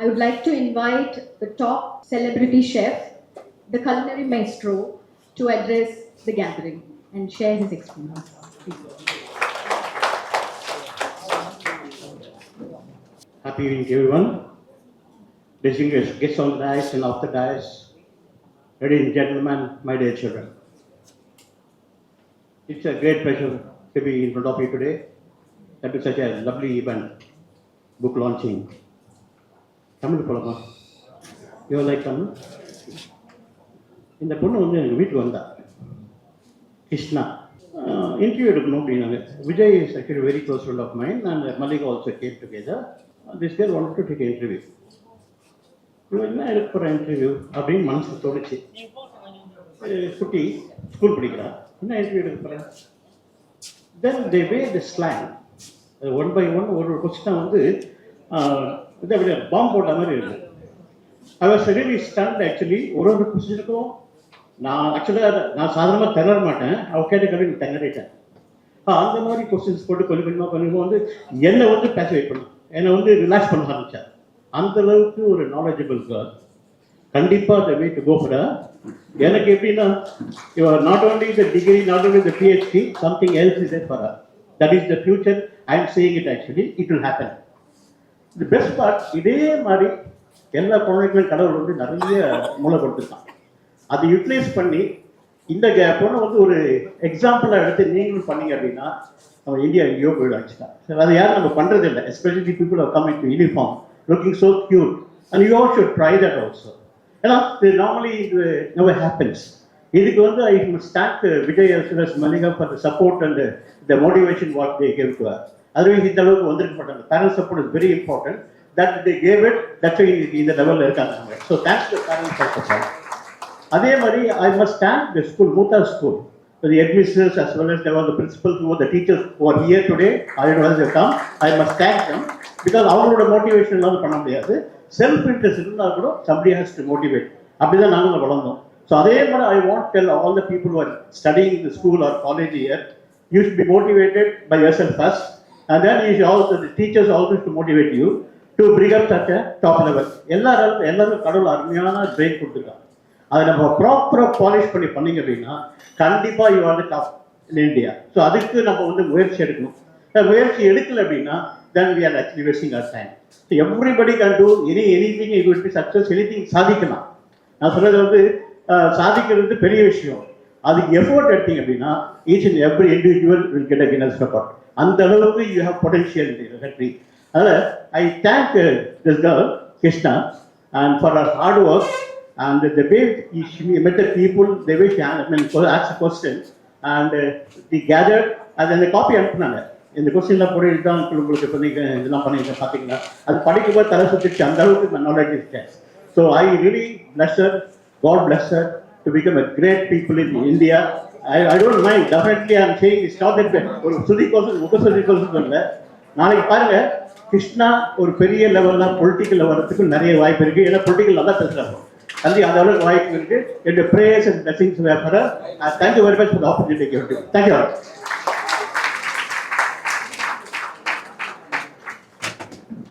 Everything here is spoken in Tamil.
I would like to invite the top celebrity chef, the culinary maestro, to address the gathering and share his experience. Happy evening everyone. Distinguished guests on the dais and off the dais, ladies and gentlemen, my dear children. It's a great pleasure to be in front of you today. That is such a lovely event, book launching. Tamil போலமா you like Tamil? இந்த பொண்ணு வந்து எனக்கு வீட்டுக்கு வந்தா. கிருஷ்ணா. இன்டர்வியூ எடுக்கணும் அப்படின்னாங்க. Vijay is actually very close friend of mind and Mallika also came together this girl want to take interview இவன் என்ன எடுக்க போகிற இன்டர்வியூ அப்படின்னு மனசு தோணுச்சு. குட்டி ஸ்கூல் படிக்கிறா என்ன இன்டர்வியூ எடுக்க போகிறேன் then they way the slang one by one ஒரு கொஸ்டினை வந்து இதை விட பாம்பு போட்ட மாதிரி இருக்குது அவர் வாஸ் ரியலி ஆக்சுவலி ஒரு ஒரு பொசிஷனுக்கும் நான் ஆக்சுவலாக நான் சாதாரணமாக திணற மாட்டேன். அவ கேட்ட கேள்வி திணறிட்டேன் அந்த மாதிரி கொஸ்டின்ஸ் போட்டு கொஞ்சம் கொஞ்சமாக கொஞ்சமாக வந்து என்னை வந்து பேச பண்ணும் என்னை வந்து ரிலாக்ஸ் பண்ண ஆரம்பித்தார் அந்த அளவுக்கு ஒரு நாலேஜபிள் கார் கண்டிப்பாக த வீட்டு கோபுர எனக்கு எப்படின்னா இவர் not only the degree not only the PhD something else is for that is the future I am saying it actually it will happen the best part இதே மாதிரி எல்லா குழந்தைகளும் கடவுள் வந்து நிறைய மூளை கொடுத்துருக்கான். அதை யூட்டிலைஸ் பண்ணி இந்த கே- பொண்ணை வந்து ஒரு எக்ஸாம்பிளாக எடுத்து நீங்களும் பண்ணீங்க அப்படின்னா நம்ம இந்தியா எங்கேயோ போயிடும் தான் அது அதை யாரும் நம்ம பண்ணுறது இல்லை especially people are coming to uniform looking so cute and you all should try that also ஏன்னா இது நார்மலி இது நெவர் ஹேப்பன்ஸ் இதுக்கு வந்து I must Vijay அசுரஸ் Mallika for the support and the motivation what they gave to otherwise இந்த அளவுக்கு வந்திருக்க மாட்டாங்க parent support is very important that they gave it that இந்த லெவலில் இருக்காங்க so thanks to parent support அதே மாதிரி I must thank the school மூத்தா school the admissioners as well as there were the principals who were the teachers who are here today I they come I must thank them because அவங்களோட மோட்டிவேஷன் இல்லாமல் பண்ண முடியாது. செல்ஃப் இன்ட்ரெஸ்ட் இருந்தால் கூட சம்படி ஹேஸ் டு மோட்டிவேட் அப்படி அப்படிதான் நாங்களும் வளர்ந்தோம். ஸோ அதே மாதிரி I want tell all the people are studying school or college year you should be motivated by your self first and then you also teachers also to motivate you to bring up at top level எல்லாரும் எல்லாரும் கடவுள் அருமையான பிரெயின் கொடுத்துருக்காங்க. அதை நம்ம ப்ராப்பராக பாலிஷ் பண்ணி பண்ணீங்க அப்படின்னா கண்டிப்பாக யூ வந்து டாப் இன் இந்தியா ஸோ அதுக்கு நம்ம வந்து முயற்சி எடுக்கணும். முயற்சி எடுக்கல அப்படின்னா then we are actually wasting our time so everybody can do any anything will be success anything சாதிக்கலாம். நான் சொல்கிறது வந்து சாதிக்கிறது பெரிய விஷயம். அதுக்கு எஃபோர்ட் எடுத்தீங்க அப்படின்னா each and every individual will get a Guinness record அந்த அளவுக்கு you have potential in country அதனால் I thank this girl Krishna and for our hard work and the way he, she the the people, the way she I mean, asked a question, uh, அனுப்புனாங்க. இந்த கொஸ்டின்லாம் போட்டு தான் உங்களுக்கு இப்போ நீங்கள் இதெல்லாம் பண்ணியிருக்கேன் பார்த்தீங்கன்னா அது படிக்கும்போது தலை சுற்றிச்சு அந்த அளவுக்கு நாலேஜ் இருக்கேன். So I really pleasure got pleasure to become a great people in India I I don't mind definitely I'm saying is not that ஒரு சுதி கோசம் முக சுதி கோசம் சொல்ல நாளைக்கு பாருங்க கிருஷ்ணா ஒரு பெரிய லெவலில் பொலிட்டிக்கல் வர்றதுக்கு நிறைய வாய்ப்பு இருக்கு. ஏன்னா பொலிட்டிக்கல் நல்லா பேசுறாங்க. தந்தி அந்த அளவுக்கு வாய்ப்பு இருக்கு. என்னுடைய prayers and blessings வேப்பரை thank you very much for opportunity thank you